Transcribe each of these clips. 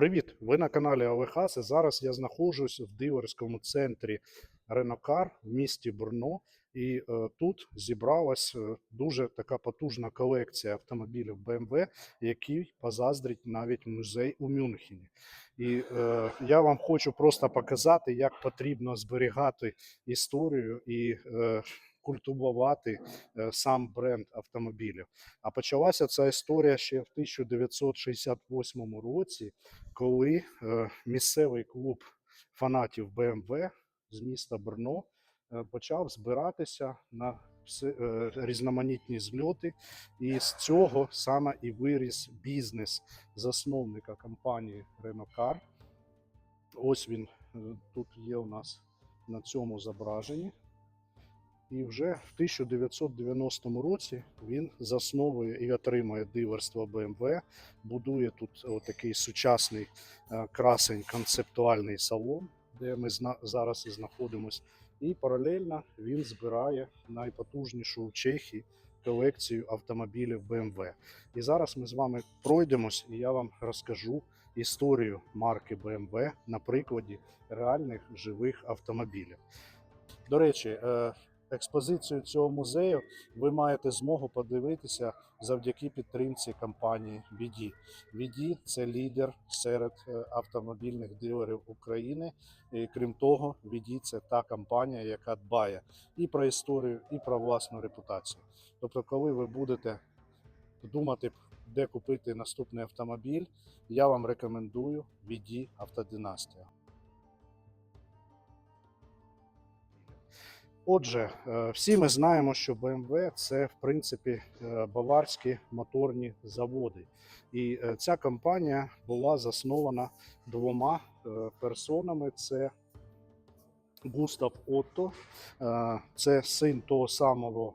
Привіт! Ви на каналі АВХАС. і Зараз я знаходжусь в дилерському центрі Ренокар в місті Брно. І е, тут зібралась е, дуже така потужна колекція автомобілів BMW, які позаздрить навіть музей у Мюнхені. І е, я вам хочу просто показати, як потрібно зберігати історію і е, культивувати е, сам бренд автомобілів. А почалася ця історія ще в 1968 році, коли е, місцевий клуб фанатів BMW з міста Брно е, почав збиратися на різноманітні зльоти, і з цього саме і виріс бізнес засновника компанії Renault Ось він тут є у нас на цьому зображенні. І вже в 1990 році він засновує і отримує дилерство BMW, будує тут такий сучасний е, красень концептуальний салон, де ми зараз і знаходимося. І паралельно він збирає найпотужнішу в Чехії колекцію автомобілів BMW. І зараз ми з вами пройдемось, і я вам розкажу історію марки BMW на прикладі реальних живих автомобілів. До речі, е, експозицію цього музею ви маєте змогу подивитися завдяки підтримці компанії BD. BD – це лідер серед е, автомобільних дилерів України. І крім того, BD – це та компанія, яка дбає і про історію, і про власну репутацію. Тобто, коли ви будете думати, де купити наступний автомобіль, я вам рекомендую BD Автодинастія. Отже, е, всі ми знаємо, що BMW – це в принципі е, баварські моторні заводи, і е, ця компанія була заснована двома персонами: це Густав Отто, це син того самого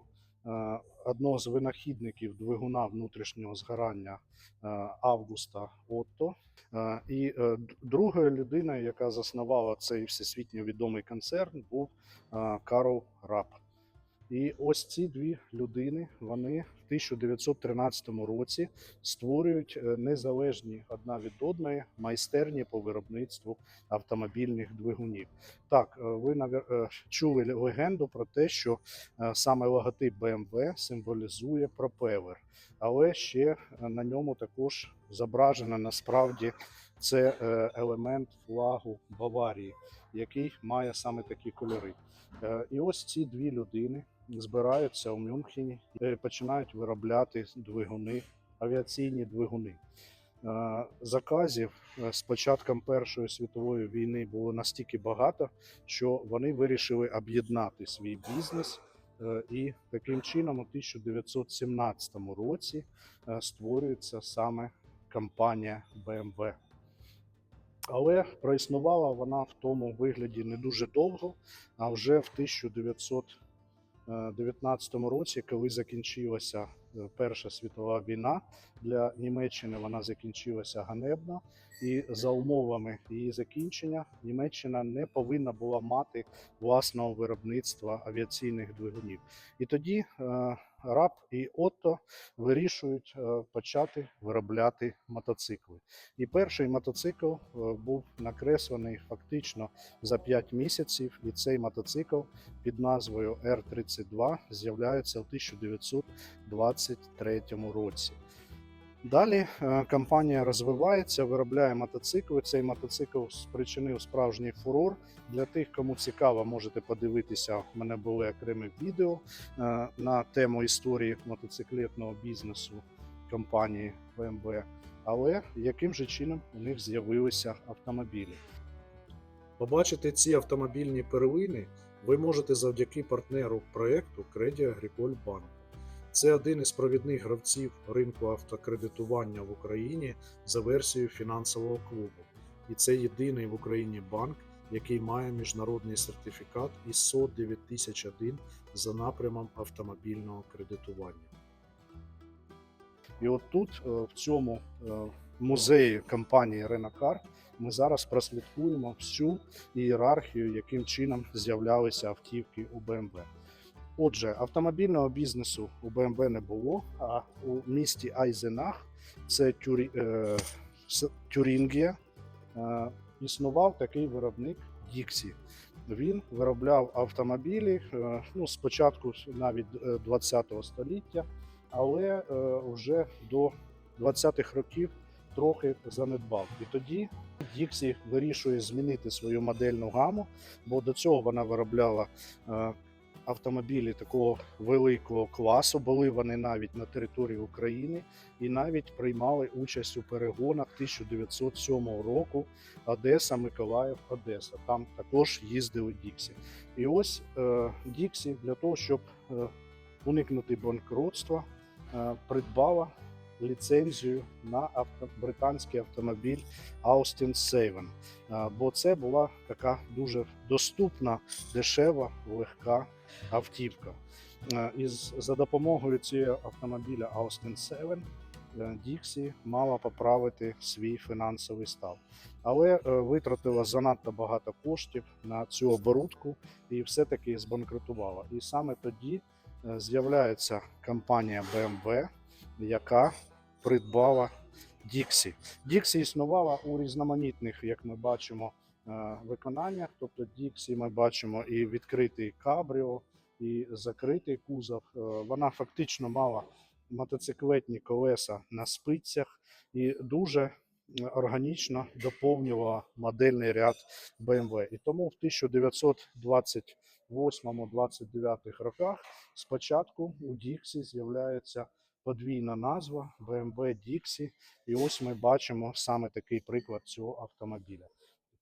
одного з винахідників двигуна внутрішнього згорання е, Августа Отто. Е, І е, другою людиною, яка заснувала цей всесвітньо відомий концерн, був Карл Рап. І ось ці дві людини вони в 1913 році створюють е, незалежні одна від одної майстерні по виробництву автомобільних двигунів. Так, е, ви навер- е, чули легенду про те, що саме логотип BMW символізує пропелер, але ще на ньому також зображено насправді це елемент флагу Баварії, який має саме такі кольори. І ось ці дві людини збираються у Мюнхені і починають виробляти двигуни, авіаційні двигуни. Е, Заказів е, з початком Першої світової війни було настільки багато, що вони вирішили об'єднати свій бізнес. Е, І таким чином, у 1917 році створюється саме компанія BMW. Але проіснувала вона в тому вигляді не дуже довго, а вже в 1919 році, коли закінчилася е, Перша світова війна для Німеччини, вона закінчилася ганебно, і за умовами її закінчення Німеччина не повинна була мати власного виробництва авіаційних двигунів. І тоді е, Раб і Отто вирішують е, почати виробляти мотоцикли. І перший мотоцикл е, був накреслений фактично за 5 місяців, і цей мотоцикл під назвою R32 з'являється в 1923 році. Далі е, компанія розвивається, виробляє мотоцикли. Цей мотоцикл спричинив справжній фурор. Для тих, кому цікаво, можете подивитися. У мене були окремі відео е, на тему історії мотоциклетного бізнесу компанії BMW. Але яким же чином у них з'явилися автомобілі? Побачити ці автомобільні перлини ви можете завдяки партнеру проєкту Credit Agricole Bank. Це один із провідних гравців ринку автокредитування в Україні за версією фінансового клубу. І це єдиний в Україні банк, який має міжнародний сертифікат ISO 9001 за напрямом автомобільного кредитування. І от тут, е, в цьому е, музеї компанії Ренокар, ми зараз прослідкуємо всю ієрархію, яким чином з'являлися автівки у BMW. Отже, автомобільного бізнесу у BMW не було, а у місті Айзенах це Тюрі, е, Тюрінгія, е, існував такий виробник Dixie. Він виробляв автомобілі е, ну, спочатку навіть е, 20-го століття, але е, вже до 20-х років трохи занедбав. І тоді Dixie вирішує змінити свою модельну гаму, бо до цього вона виробляла е, автомобілі такого великого класу. Були вони навіть на території України і навіть приймали участь у перегонах 1907 року Одеса, Миколаїв, Одеса. Там також їздили Діксі. І ось е, Діксі для того, щоб е, уникнути банкротства, е, придбала ліцензію на авто, британський автомобіль Austin Seven. Бо це була така дуже доступна, дешева, легка автівка. Е, І за допомогою цього автомобіля Austin 7 е, Діксі мала поправити свій фінансовий стан. Але е, витратила занадто багато коштів на цю оборудку і все-таки збанкрутувала. І саме тоді з'являється компанія BMW, яка придбала Діксі. Діксі існувала у різноманітних, як ми бачимо, виконаннях. Тобто Діксі ми бачимо і відкритий кабріо, і закритий кузов. Е, Вона фактично мала мотоциклетні колеса на спицях і дуже е, органічно доповнювала модельний ряд BMW. І тому в 1928-29 роках спочатку у Діксі з'являється подвійна назва BMW Dixie. І ось ми бачимо саме такий приклад цього автомобіля.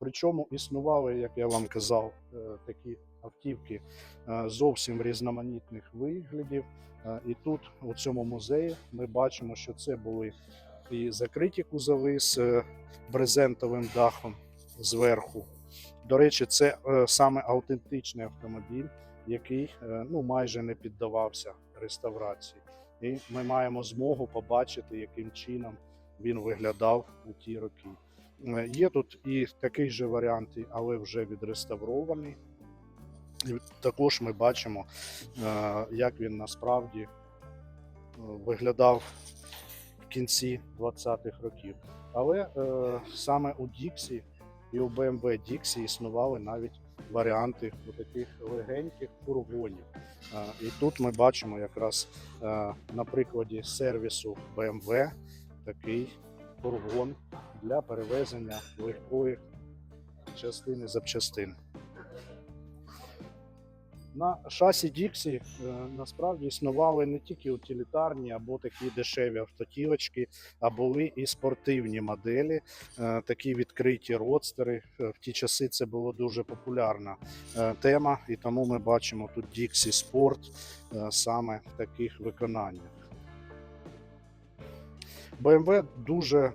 Причому існували, як я вам казав, е, такі автівки е, зовсім різноманітних виглядів. Е, І тут, у цьому музеї, ми бачимо, що це були і закриті кузови з брезентовим дахом зверху. До речі, це саме автентичний автомобіль, який ну, майже не піддавався реставрації. І ми маємо змогу побачити, яким чином він виглядав у ті роки. Е, Є тут і такий же варіант, але вже відреставрований. І також ми бачимо, е, як він насправді е, виглядав в кінці 20-х років. Але саме у Діксі і у BMW Діксі існували навіть варіанти таких легеньких фургонів. І тут ми бачимо якраз на прикладі сервісу BMW такий фургон для перевезення легкої частини запчастин. На шасі Діксі е, насправді існували не тільки утилітарні або такі дешеві автотілочки, а були і спортивні моделі, е, такі відкриті родстери. Е, В ті часи це була дуже популярна тема, і тому ми бачимо тут Діксі Спорт саме в таких виконаннях. BMW дуже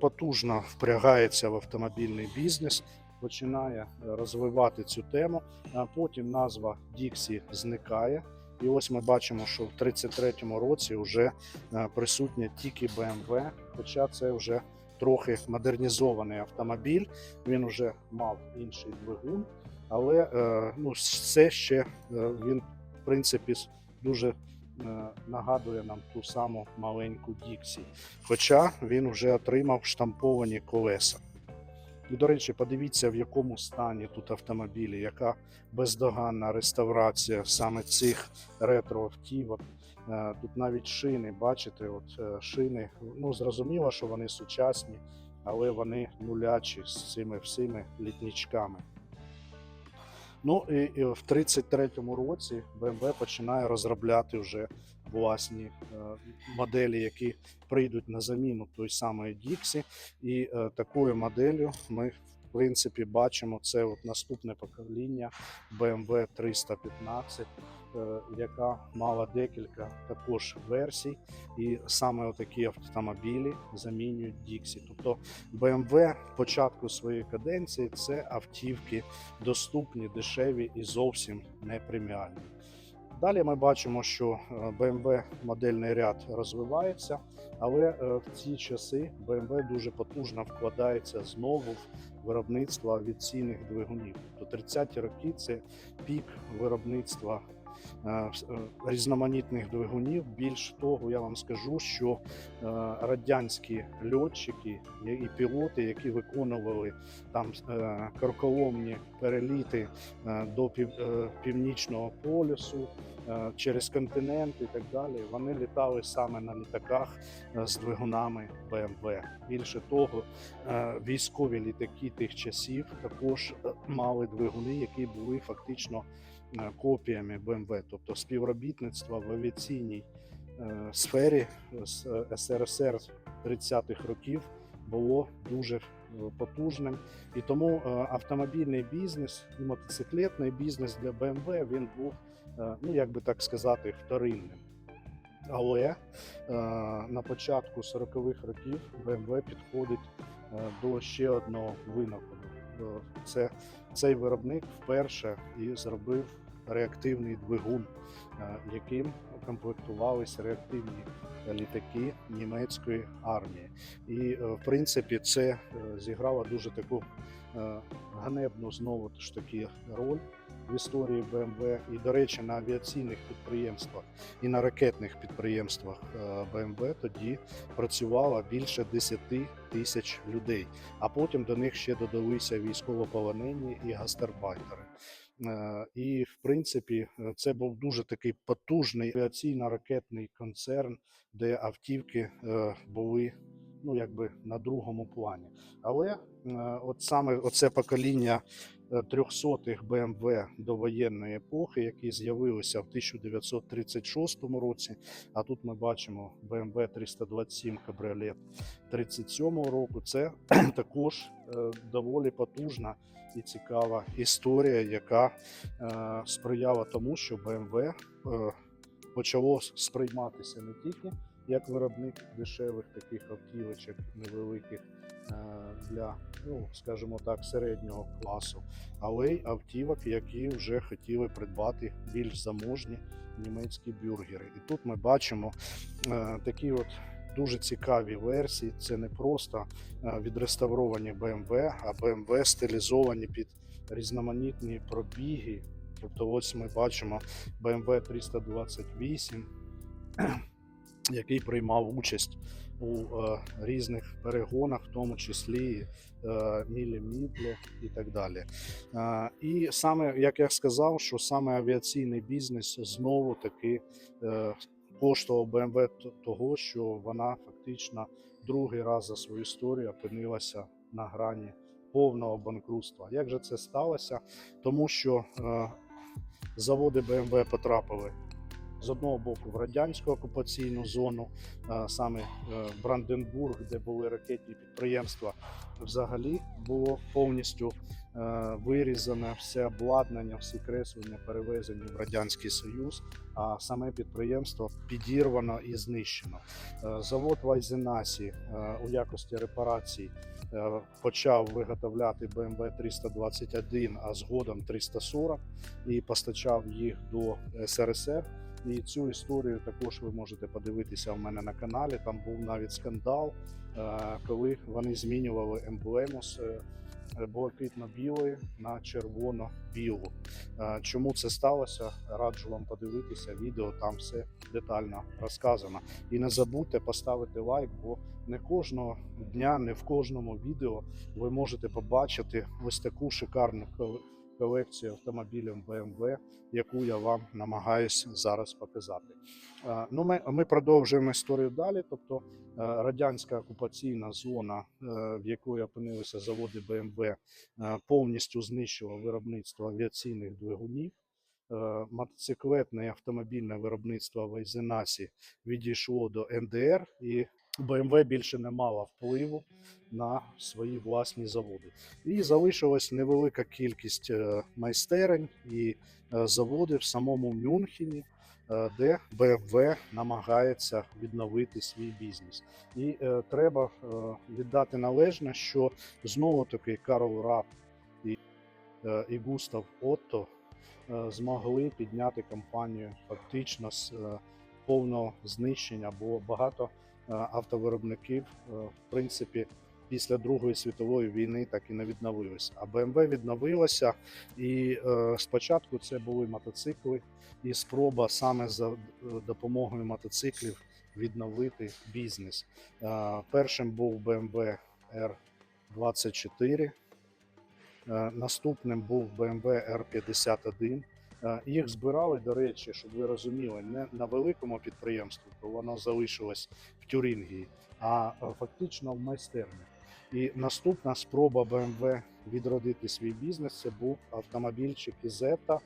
потужно впрягається в автомобільний бізнес, починає е, розвивати цю тему. А потім назва Dixie зникає. І ось ми бачимо, що в 33-му році вже е, присутня тільки BMW, хоча це вже трохи модернізований автомобіль. Він вже мав інший двигун, але е, ну, все ще е, він, в принципі, дуже е, нагадує нам ту саму маленьку Діксі. Хоча він вже отримав штамповані колеса. І, до речі, подивіться, в якому стані тут автомобілі, яка бездоганна реставрація саме цих ретро-автівок. Е, Тут навіть шини, бачите, от е, шини, ну зрозуміло, що вони сучасні, але вони нулячі з цими всіми літничками. Ну і, і в 33-му році BMW починає розробляти вже власні е, моделі, які прийдуть на заміну той самої Діксі. І е, такою моделлю ми принципі бачимо це от наступне покоління BMW 315, е, яка мала декілька також версій, і саме такі автомобілі замінюють Dixie. Тобто BMW початку своєї каденції це автівки доступні, дешеві і зовсім не преміальні. Далі ми бачимо, що е, BMW модельний ряд розвивається, але е, в ці часи BMW дуже потужно вкладається знову в виробництво авіаційних двигунів. До 30-ті роки це пік виробництва різноманітних двигунів. Більш того, я вам скажу, що е, радянські льотчики і- пілоти, які виконували там е, корколомні переліти е, до пів, е, північного полюсу. е, Через континент і так далі, вони літали саме на літаках е, з двигунами БМВ. Більше того, е, військові літаки тих часів також е, мали двигуни, які були фактично е, копіями БМВ, тобто співробітництво в авіаційній е, сфері з е, СРСР 30-х років було дуже е, потужним. І тому е, автомобільний бізнес і мотоциклетний бізнес для БМВ він був, е, ну як би так сказати, вторинним. Але е, на початку 40-х років BMW підходить е, до ще одного винаходу. Е, Це цей виробник вперше і зробив реактивний двигун, е, яким комплектувалися реактивні літаки німецької армії. І е, в принципі це зіграло дуже таку ганебну знову ж таки роль в історії BMW. І, до речі, на авіаційних підприємствах і на ракетних підприємствах е, BMW тоді працювало більше 10 тисяч людей. А потім до них ще додалися військовополонені і гастарбайтери. Е, І в принципі, е, це був дуже такий потужний авіаційно-ракетний концерн, де автівки е, були ну якби на другому плані. Але е, от саме оце покоління е, 300-х BMW довоєнної епохи, які з'явилися в 1936 році. А тут ми бачимо BMW 327 кабріолет 37 року. Це також е, доволі потужна і цікава історія, яка е, сприяла тому, що е, почало сприйматися не тільки як виробник дешевих таких автівочок невеликих е, для, ну скажімо так, середнього класу, але й автівок, які вже хотіли придбати більш заможні німецькі бюргери. І тут ми бачимо е, такі от. Дуже цікаві версії. Це не просто е, відреставровані BMW, а BMW стилізовані під різноманітні пробіги. Тобто, ось ми бачимо BMW 328, який приймав участь у е, різних перегонах, в тому числі е, Мілі Мідле і так далі. Е, і саме, як я сказав, що саме авіаційний бізнес знову таки е, коштував т- того, що вона фактично другий раз за свою історію опинилася на грані повного банкрутства. Як же це сталося? Тому що е, заводи BMW потрапили з одного боку в радянську окупаційну зону, саме е, Бранденбург, де були ракетні підприємства, взагалі було повністю е, вирізане все обладнання, всі креслення перевезені в радянський союз. А саме підприємство підірвано і знищено. Е, Завод в Айзенасі е, у якості репарацій почав виготовляти BMW 321, а згодом 340 і постачав їх до СРСР. І цю історію також ви можете подивитися у мене на каналі. Там був навіть скандал, е, коли вони змінювали емблему з е, блакитно-білої на червоно-білу. Е, Чому це сталося? Раджу вам подивитися відео, там все детально розказано. І не забудьте поставити лайк, бо не кожного дня, не в кожному відео ви можете побачити ось таку шикарну колекцію автомобілів BMW, яку я вам намагаюся зараз показати. Е, Ну, ми, ми продовжуємо історію далі. Тобто е, радянська окупаційна зона, е, в якої опинилися заводи BMW, повністю знищила виробництво авіаційних двигунів. Мотоциклетне і автомобільне виробництво в Айзенасі відійшло до НДР, і BMW більше не мала впливу на свої власні заводи. І залишилась невелика кількість е, майстерень і е, заводів в самому Мюнхені, е, де BMW намагається відновити свій бізнес. І треба віддати належне, що знову таки Карл Рап і, і Густав Отто змогли підняти компанію фактично з повного знищення, бо багато автовиробників, е, в принципі, після Другої світової війни так і не відновилось. А BMW відновилося, і е, спочатку це були мотоцикли, і спроба саме за е, допомогою мотоциклів відновити бізнес. Е, першим був BMW R24, е, наступним був BMW R51. Е, Їх збирали, до речі, щоб ви розуміли, не на великому підприємстві, бо воно залишилось в Тюрингії, а е, фактично в майстерні. І наступна спроба BMW відродити свій бізнес це був автомобільчик Ізета,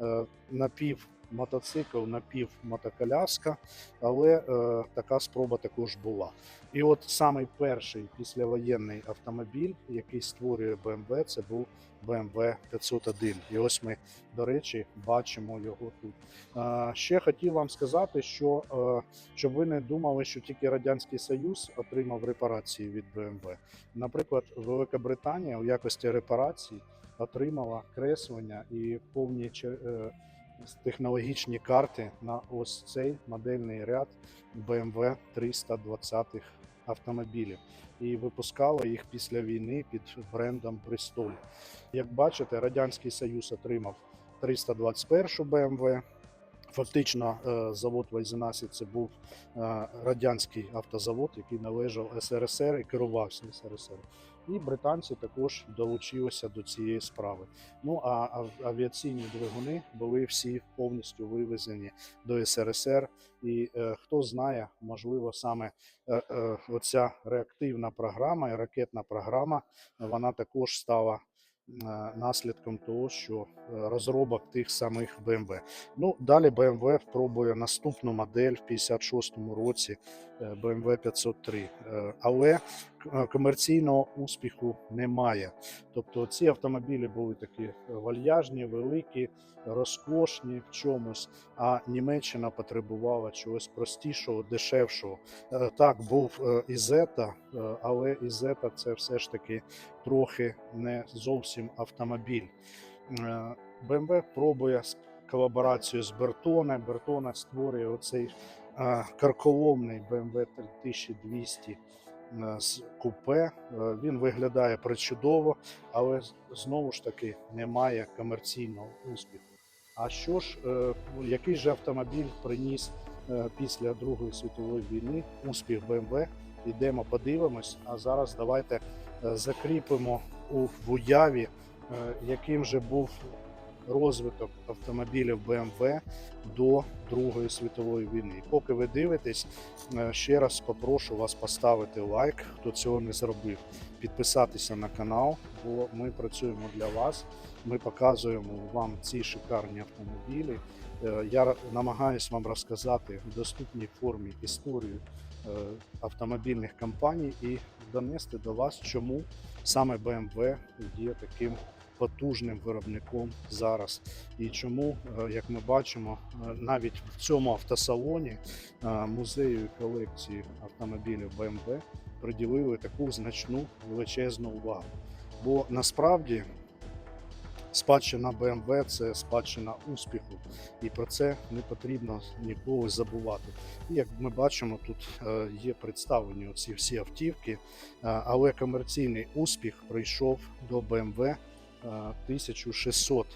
е, напів мотоцикл, напів мотоколяска, але е, така спроба також була. І от самий перший післявоєнний автомобіль, який створює BMW, це був BMW 501. І ось ми, до речі, бачимо його тут. Е, ще хотів вам сказати, що е, щоб ви не думали, що тільки Радянський Союз отримав репарації від BMW. Наприклад, Велика Британія у якості репарацій отримала креслення і повні е, технологічні карти на ось цей модельний ряд BMW 320-х автомобілів і випускала їх після війни під брендом Bristol. Як бачите, Радянський Союз отримав 321 BMW. Фактично, е, завод Вайзенасі це був е, радянський автозавод, який належав СРСР і керувався СРСР. І британці також долучилися до цієї справи. Ну а ав- авіаційні двигуни були всі повністю вивезені до СРСР. І е, хто знає, можливо, саме е, е, оця реактивна програма і ракетна програма, вона також стала е, наслідком того, що е, розробок тих самих BMW. Ну, далі BMW пробує наступну модель в 56-му році BMW 503. Е, Але е, комерційного успіху немає. Тобто ці автомобілі були такі е, вальяжні, великі, розкошні в чомусь, а Німеччина потребувала чогось простішого, дешевшого. Е, Так, був е, Ізета, е, але Ізета це все ж таки трохи не зовсім автомобіль. Е, BMW пробує колаборацію з Бертоне. Бертона створює оцей е, карколомний BMW 3200 е, з купе. Е, Він виглядає причудово, але знову ж таки немає комерційного успіху. А що ж, е, який же автомобіль приніс після Другої світової війни успіх BMW? Йдемо, подивимось. А зараз давайте закріпимо у уяві, яким же був розвиток автомобілів BMW до Другої світової війни. Поки ви дивитесь, е, ще раз попрошу вас поставити лайк, хто цього не зробив, підписатися на канал, бо ми працюємо для вас. Ми показуємо вам ці шикарні автомобілі. Е, Я намагаюсь вам розказати в доступній формі історію е, автомобільних компаній і донести до вас, чому саме BMW є таким потужним виробником зараз. І чому, е, як ми бачимо, е, навіть в цьому автосалоні е, музею і колекції автомобілів BMW приділили таку значну величезну увагу. Бо насправді спадщина BMW це спадщина успіху, і про це не потрібно ніколи забувати. І як ми бачимо, тут є представлені ці всі автівки, але комерційний успіх прийшов до BMW 1600,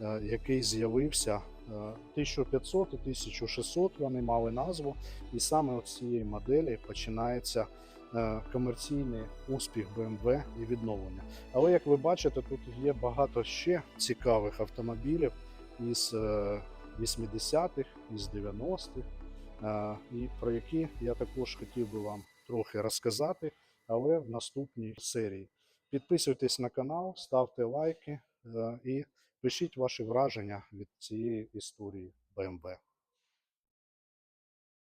е, який з'явився. е, 1500 і 1600 вони мали назву, і саме от з цієї моделі починається е, комерційний успіх BMW і відновлення. Але як ви бачите, тут є багато ще цікавих автомобілів із е, 80-х, із 90-х, е, і про які я також хотів би вам трохи розказати, але в наступній серії. Підписуйтесь на канал, ставте лайки е, і пишіть ваші враження від цієї історії BMW.